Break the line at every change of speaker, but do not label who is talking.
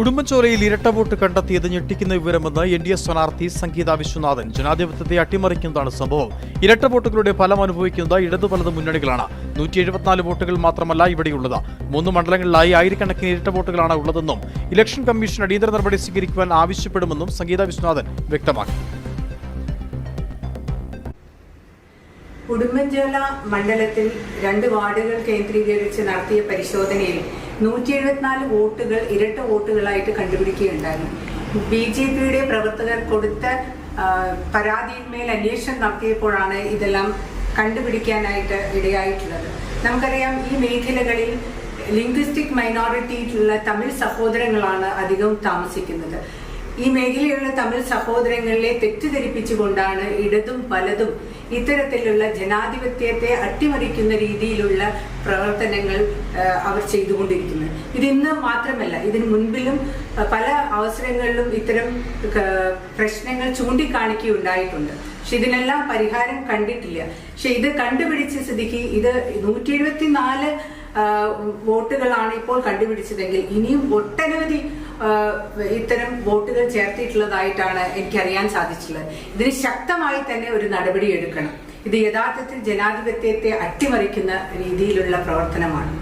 ഉടുമ്പൻചോലയിൽ ഇരട്ട വോട്ട് കണ്ടെത്തിയത് ഞെട്ടിക്കുന്ന വിവരമെന്ന് എൻ ഡി എ സ്ഥാനാർത്ഥി സംഗീത വിശ്വനാഥൻ. ജനാധിപത്യത്തെ അട്ടിമറിക്കുന്നതാണ് സംഭവം. ഇരട്ട വോട്ടുകളുടെ ഫലം അനുഭവിക്കുന്നത് ഇടതു വലത് മുന്നണികളാണ്. നൂറ്റി എഴുപത്തിനാല് വോട്ടുകൾ മാത്രമല്ല ഇവിടെയുള്ളത്. മൂന്ന് മണ്ഡലങ്ങളിലായി ആയിരക്കണക്കിന് ഇരട്ട വോട്ടുകളാണ് ഉള്ളതെന്നും ഇലക്ഷൻ കമ്മീഷൻ അടിയന്തര നടപടി സ്വീകരിക്കുവാൻ ആവശ്യപ്പെടുമെന്നും സംഗീത വിശ്വനാഥൻ വ്യക്തമാക്കി.
ഉടുമ്പൻചോല മണ്ഡലത്തിൽ രണ്ട് വാർഡുകൾ കേന്ദ്രീകരിച്ച് നടത്തിയ പരിശോധനയിൽ നൂറ്റി എഴുപത്തിനാല് വോട്ടുകൾ ഇരട്ട വോട്ടുകളായിട്ട് കണ്ടുപിടിക്കുകയുണ്ടായി. ബി ജെ പിയുടെ പ്രവർത്തകർ കൊടുത്ത പരാതിയിന്മേൽ അന്വേഷണം നടത്തിയപ്പോഴാണ് ഇതെല്ലാം കണ്ടുപിടിക്കാനായിട്ട് ഇടയായിട്ടുള്ളത്. നമുക്കറിയാം ഈ മേഖലകളിൽ ലിംഗ്വിസ്റ്റിക് മൈനോറിറ്റിയിലുള്ള തമിഴ് സഹോദരങ്ങളാണ് അധികവും താമസിക്കുന്നത്. ഈ മേഖലയിലുള്ള തമിഴ് സഹോദരങ്ങളെ തെറ്റിദ്ധരിപ്പിച്ചുകൊണ്ടാണ് ഇടതും വലതും ഇത്തരത്തിലുള്ള ജനാധിപത്യത്തെ അട്ടിമറിക്കുന്ന രീതിയിലുള്ള പ്രവർത്തനങ്ങൾ അവർ ചെയ്തുകൊണ്ടിരിക്കുന്നത്. ഇതിന്ന് മാത്രമല്ല ഇതിന് മുൻപിലും പല അവസരങ്ങളിലും ഇത്തരം പ്രശ്നങ്ങൾ ചൂണ്ടിക്കാണിക്കുകയുണ്ടായിട്ടുണ്ട്. പക്ഷെ ഇതിനെല്ലാം പരിഹാരം കണ്ടിട്ടില്ല. പക്ഷെ ഇത് കണ്ടുപിടിച്ച സ്ഥിതിക്ക് ഇത് നൂറ്റി എഴുപത്തിനാല് വോട്ടുകളാണ് ഇപ്പോൾ കണ്ടുപിടിച്ചതെങ്കിൽ ഇനിയും ഒട്ടനവധി ഇത്തരം വോട്ടുകൾ ചേർത്തിട്ടുള്ളതായിട്ടാണ് എനിക്കറിയാൻ സാധിച്ചിട്ടുള്ളത്. ഇതിന് ശക്തമായി തന്നെ ഒരു നടപടി എടുക്കണം ഇത് യഥാർത്ഥത്തിൽ ജനാധിപത്യത്തെ അട്ടിമറിക്കുന്ന രീതിയിലുള്ള പ്രവർത്തനമാണ്.